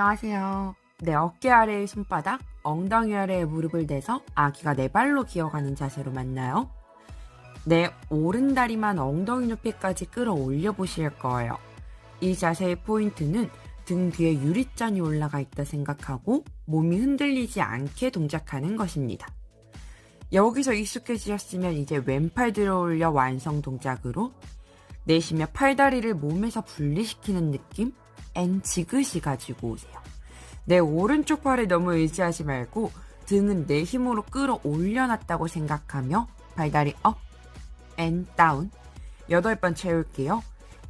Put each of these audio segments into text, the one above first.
안녕하세요. 내 어깨 아래의 손바닥, 엉덩이 아래에 무릎을 대서 아기가 네 발로 기어가는 자세로 만나요. 내 오른 다리만 엉덩이 높이까지 끌어올려 보실 거예요. 이 자세의 포인트는 등 뒤에 유리잔이 올라가 있다 생각하고 몸이 흔들리지 않게 동작하는 것입니다. 여기서 익숙해지셨으면 이제 왼팔 들어 올려 완성 동작으로 내쉬며 팔다리를 몸에서 분리시키는 느낌? 앤 지그시 가지고 오세요. 내 오른쪽 팔에 너무 의지하지 말고 등은 내 힘으로 끌어 올려놨다고 생각하며 발다리 업, 앤 다운. 여덟 번 채울게요.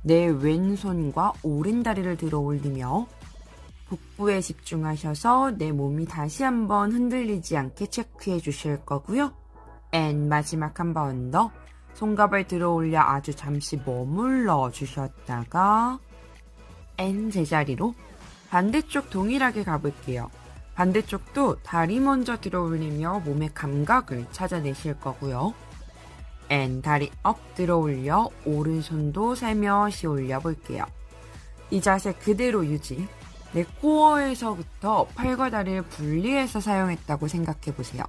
내 왼손과 오른다리를 들어 올리며 복부에 집중하셔서 내 몸이 다시 한번 흔들리지 않게 체크해 주실 거고요. 앤 마지막 한 번 더 손갑을 들어 올려 아주 잠시 머물러 주셨다가 앤 제자리로 반대쪽 동일하게 가볼게요. 반대쪽도 다리 먼저 들어 올리며 몸의 감각을 찾아내실 거고요. 앤 다리 업 들어 올려 오른손도 살며시 올려 볼게요. 이 자세 그대로 유지. 내 코어에서부터 팔과 다리를 분리해서 사용했다고 생각해 보세요.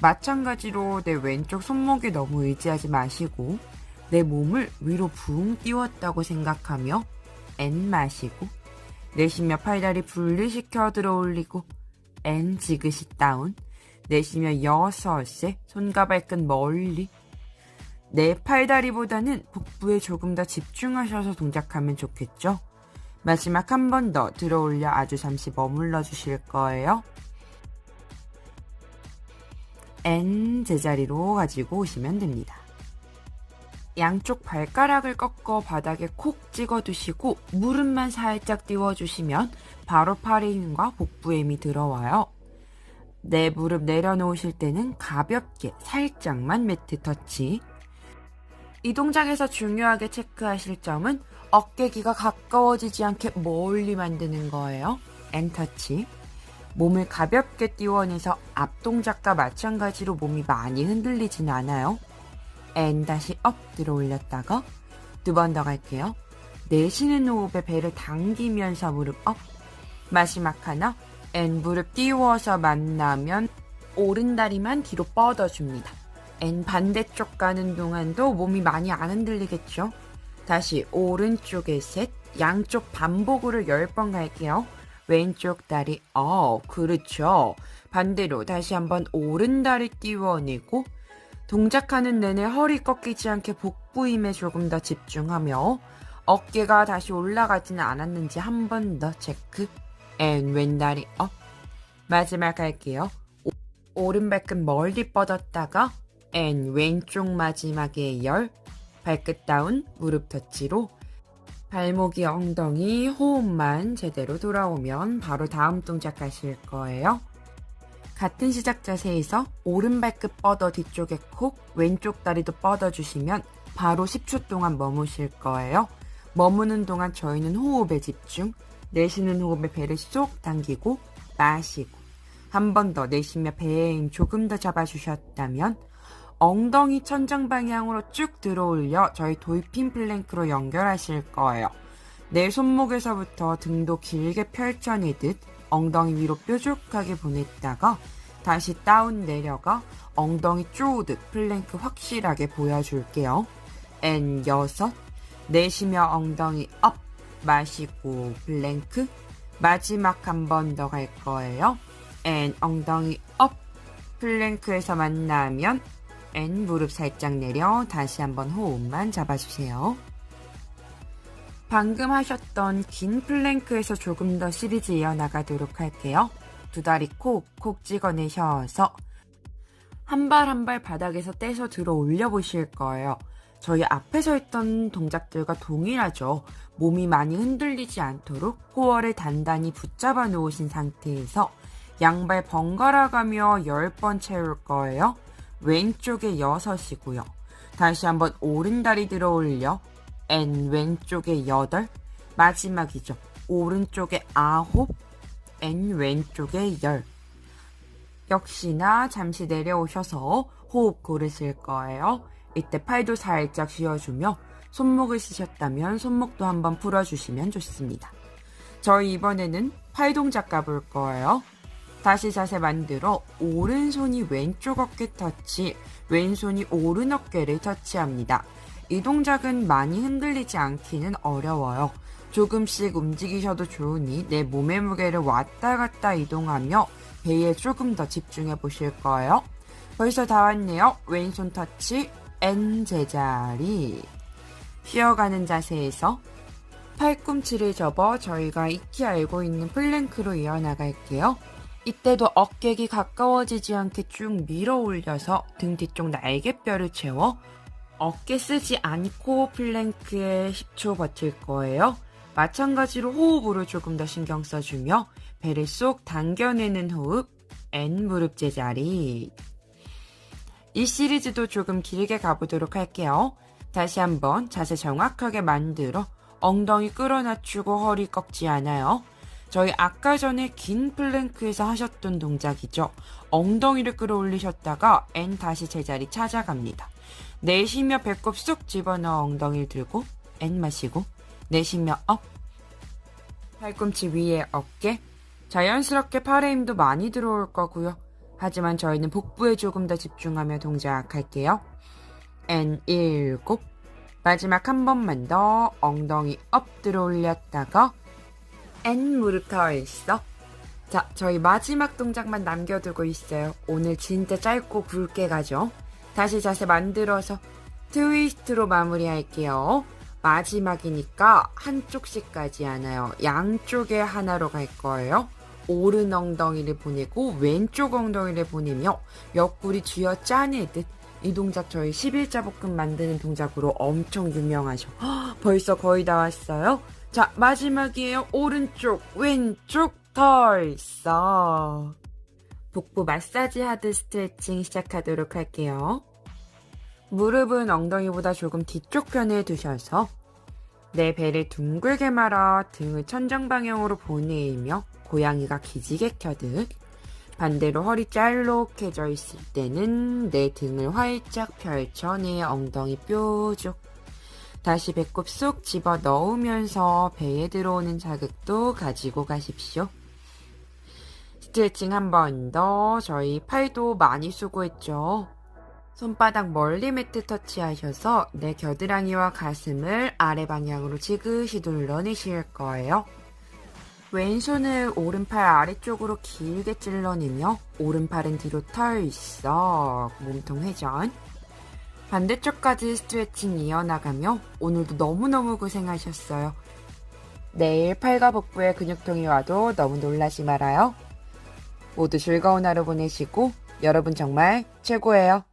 마찬가지로 내 왼쪽 손목에 너무 의지하지 마시고 내 몸을 위로 붕 띄웠다고 생각하며 앤 마시고 내쉬며 팔다리 분리시켜 들어 올리고 앤 지그시 다운 내쉬며 여섯에 손과 발끝 멀리 내 팔다리보다는 복부에 조금 더 집중하셔서 동작하면 좋겠죠? 마지막 한 번 더 들어 올려 아주 잠시 머물러 주실 거예요. N 제자리로 가지고 오시면 됩니다. 양쪽 발가락을 꺾어 바닥에 콕 찍어 두시고 무릎만 살짝 띄워주시면 바로 팔의 힘과 복부의 힘이 들어와요. 내 무릎 내려놓으실 때는 가볍게 살짝만 매트 터치. 이 동작에서 중요하게 체크하실 점은 어깨기가 가까워지지 않게 멀리 만드는 거예요. 엔터치. 몸을 가볍게 띄워내서 앞 동작과 마찬가지로 몸이 많이 흔들리진 않아요. 앤 다시 업 들어 올렸다가 두 번 더 갈게요. 내쉬는 호흡에 배를 당기면서 무릎 업. 마지막 하나 앤 무릎 띄워서 만나면 오른 다리만 뒤로 뻗어줍니다. 앤 반대쪽 가는 동안도 몸이 많이 안 흔들리겠죠? 다시 오른쪽에 셋, 양쪽 반복으로 10번 갈게요. 왼쪽 다리 어 그렇죠 반대로 다시 한번 오른 다리 띄워내고 동작하는 내내 허리 꺾이지 않게 복부 힘에 조금 더 집중하며 어깨가 다시 올라가지는 않았는지 한 번 더 체크 앤 왼다리 업 마지막 할게요 오, 른 발끝 멀리 뻗었다가 앤 왼쪽 마지막에 열 발끝 다운 무릎 터치로 발목이 엉덩이 호흡만 제대로 돌아오면 바로 다음 동작 하실 거예요. 같은 시작 자세에서 오른 발끝 뻗어 뒤쪽에 콕, 왼쪽 다리도 뻗어 주시면 바로 10초 동안 머무실 거예요. 머무는 동안 저희는 호흡에 집중, 내쉬는 호흡에 배를 쏙 당기고 마시고 한 번 더 내쉬며 배의 힘 조금 더 잡아주셨다면 엉덩이 천장 방향으로 쭉 들어올려 저희 돌핀 플랭크로 연결하실 거예요. 내 손목에서부터 등도 길게 펼쳐내듯 엉덩이 위로 뾰족하게 보냈다가 다시 다운 내려가 엉덩이 쪼우듯 플랭크 확실하게 보여줄게요. N 여섯 내쉬며 엉덩이 업 마시고 플랭크 마지막 한 번 더 갈 거예요. N 엉덩이 업 플랭크에서 만나면 N 무릎 살짝 내려 다시 한번 호흡만 잡아주세요. 방금 하셨던 긴 플랭크에서 조금 더 시리즈 이어나가도록 할게요. 두 다리 콕 콕 찍어내셔서 한 발 한 발 바닥에서 떼서 들어 올려 보실 거예요. 저희 앞에서 했던 동작들과 동일하죠. 몸이 많이 흔들리지 않도록 코어를 단단히 붙잡아 놓으신 상태에서 양발 번갈아 가며 10번 채울 거예요. 왼쪽에 6이고요. 다시 한번 오른 다리 들어 올려 N 왼쪽에 8 마지막이죠. 오른쪽에 9 N 왼쪽에 10 역시나 잠시 내려오셔서 호흡 고르실 거예요. 이때 팔도 살짝 쥐어주며 손목을 쓰셨다면 손목도 한번 풀어주시면 좋습니다. 저희 이번에는 팔 동작 가볼 거예요. 다시 자세 만들어 오른손이 왼쪽 어깨 터치, 왼손이 오른 어깨를 터치합니다. 이 동작은 많이 흔들리지 않기는 어려워요. 조금씩 움직이셔도 좋으니 내 몸의 무게를 왔다 갔다 이동하며 배에 조금 더 집중해 보실 거예요. 벌써 다 왔네요. 왼손 터치, N 제자리. 쉬어가는 자세에서 팔꿈치를 접어 저희가 익히 알고 있는 플랭크로 이어나갈게요. 이때도 어깨기 가까워지지 않게 쭉 밀어 올려서 등 뒤쪽 날개뼈를 채워 어깨 쓰지 않고 플랭크에 10초 버틸 거예요. 마찬가지로 호흡으로 조금 더 신경 써주며 배를 쏙 당겨내는 호흡, N 무릎 제자리. 이 시리즈도 조금 길게 가보도록 할게요. 다시 한번 자세 정확하게 만들어 엉덩이 끌어낮추고 허리 꺾지 않아요. 저희 아까 전에 긴 플랭크에서 하셨던 동작이죠. 엉덩이를 끌어올리셨다가 N 다시 제자리 찾아갑니다. 내쉬며 배꼽 쏙 집어넣어 엉덩이를 들고 N 마시고 내쉬며 업 팔꿈치 위에 어깨 자연스럽게 팔의 힘도 많이 들어올 거고요. 하지만 저희는 복부에 조금 더 집중하며 동작할게요. N 일곱 마지막 한 번만 더 엉덩이 업 들어 올렸다가 N 무릎 털썩 자 저희 마지막 동작만 남겨두고 있어요. 오늘 진짜 짧고 굵게 가죠. 다시 자세 만들어서 트위스트로 마무리할게요. 마지막이니까 한쪽씩 가지 않아요. 양쪽에 하나로 갈 거예요. 오른 엉덩이를 보내고 왼쪽 엉덩이를 보내며 옆구리 쥐어 짜내듯 이 동작 저희 11자 볶음 만드는 동작으로 엄청 유명하죠. 헉, 벌써 거의 다 왔어요. 자 마지막이에요. 오른쪽 왼쪽 털썩 복부 마사지 하드 스트레칭 시작하도록 할게요. 무릎은 엉덩이보다 조금 뒤쪽 편에 두셔서 내 배를 둥글게 말아 등을 천정 방향으로 보내며 고양이가 기지개 켜듯 반대로 허리 짤록해져 있을 때는 내 등을 활짝 펼쳐 내 엉덩이 뾰족 다시 배꼽 쏙 집어 넣으면서 배에 들어오는 자극도 가지고 가십시오. 스트레칭 한 번 더 저희 팔도 많이 수고했죠. 손바닥 멀리 매트 터치하셔서 내 겨드랑이와 가슴을 아래 방향으로 지그시 눌러내실 거예요. 왼손을 오른팔 아래쪽으로 길게 찔러내며 오른팔은 뒤로 털썩 몸통 회전 반대쪽까지 스트레칭 이어나가며 오늘도 너무너무 고생하셨어요. 내일 팔과 복부에 근육통이 와도 너무 놀라지 말아요. 모두 즐거운 하루 보내시고 여러분 정말 최고예요.